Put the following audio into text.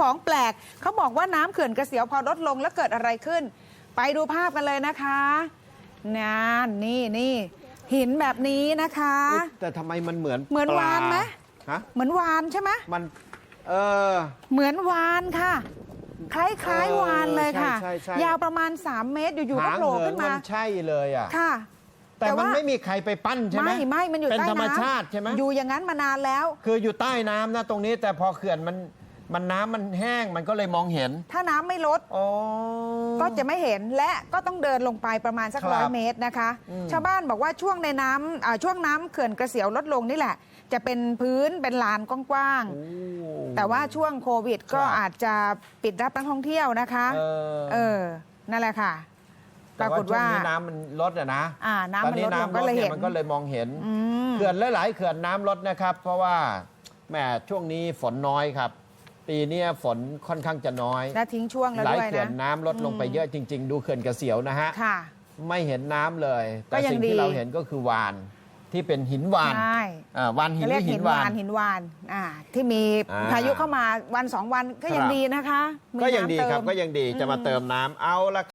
ของแปลก เขาบอกว่าน้ำเขื่อนกระเสียวพอลดลงแล้วเกิดอะไรขึ้น ไปดูภาพกันเลยนะคะนั่นนี่นี่หินแบบนี้นะคะ เอ๊ะแต่ทำไมมันเหมือนเหมือนปลวานไหม ฮะเหมือนวานใช่ไหมมัน เออ เหมือนวานค่ะ คล้ายเออๆวานเลยค่ะ ใช่ใช่ใช่ ยาวประมาณ 3 เมตรอยู่ๆก็หางโผล่เหิขึ้นนมัมานใช่เลยอะ ค่ะ แต่แต่มันว่า ไม่มีใครไปปั้นใช่ไหมไม่ไม่มันอยู่เป็นใต้ธรรมน้ำชาติใช่ไหมอยู่อย่างนั้นมานานแล้ว คืออยู่ใต้น้ำนะตรงนี้แต่พอเขื่อนมัน มันน้ำมันแห้งมันก็เลยมองเห็นถ้าน้ำไม่ลด อ๋อ ก็จะไม่เห็นและก็ต้องเดินลงไปประมาณสักครับร้อยเมตรนะคะ อืม ชาวบ้านบอกว่าช่วงในน้ำอ่าช่วงน้ำเขื่อนกระเสียวลดลงนี่แหละ จะเป็นพื้นเป็นลานกว้างโอ้ ๆแต่ว่าช่วงโควิดก็ครับอาจจะปิดรับนักท่องเที่ยวนะคะเออเออนั่นแหละค่ะ ปแต่รากฏช่วงว่านี้น้ำมันลดอะนะอ่าน้ำตอนมันนี้ลดลงน้ำลก็ดเลยเนี่ยเห็น มันก็เลยมองเห็นอืม เขื่อนหลายๆเขื่อนน้ำลดนะครับ เพราะว่าแหมช่วงนี้ฝนน้อยครับ ปีเนี้ยฝนค่อนข้างจะน้อย และทิ้งช่วงแล้วหลายด้วยเขื่อนนะ น้ำลดลงไปเยอะจริง ๆ ดูเขื่อนกระเสียวนะฮะ ค่ะ ไม่เห็นน้ำเลย แต่ก็ยังสิ่งดี ที่เราเห็นก็คือวานที่เป็นหินวานใช่อ่าวานหินเขาหเรีรืยกอหิหินนวาวาน นหินวานอ่าที่มีอ่าพายุเข้ามาวันสองวันก็ยังครับ ดีนะคะมีก็ยังน้ำดีเติครับม ก็ยังดีจะมาอืมเติมน้ำเอาละ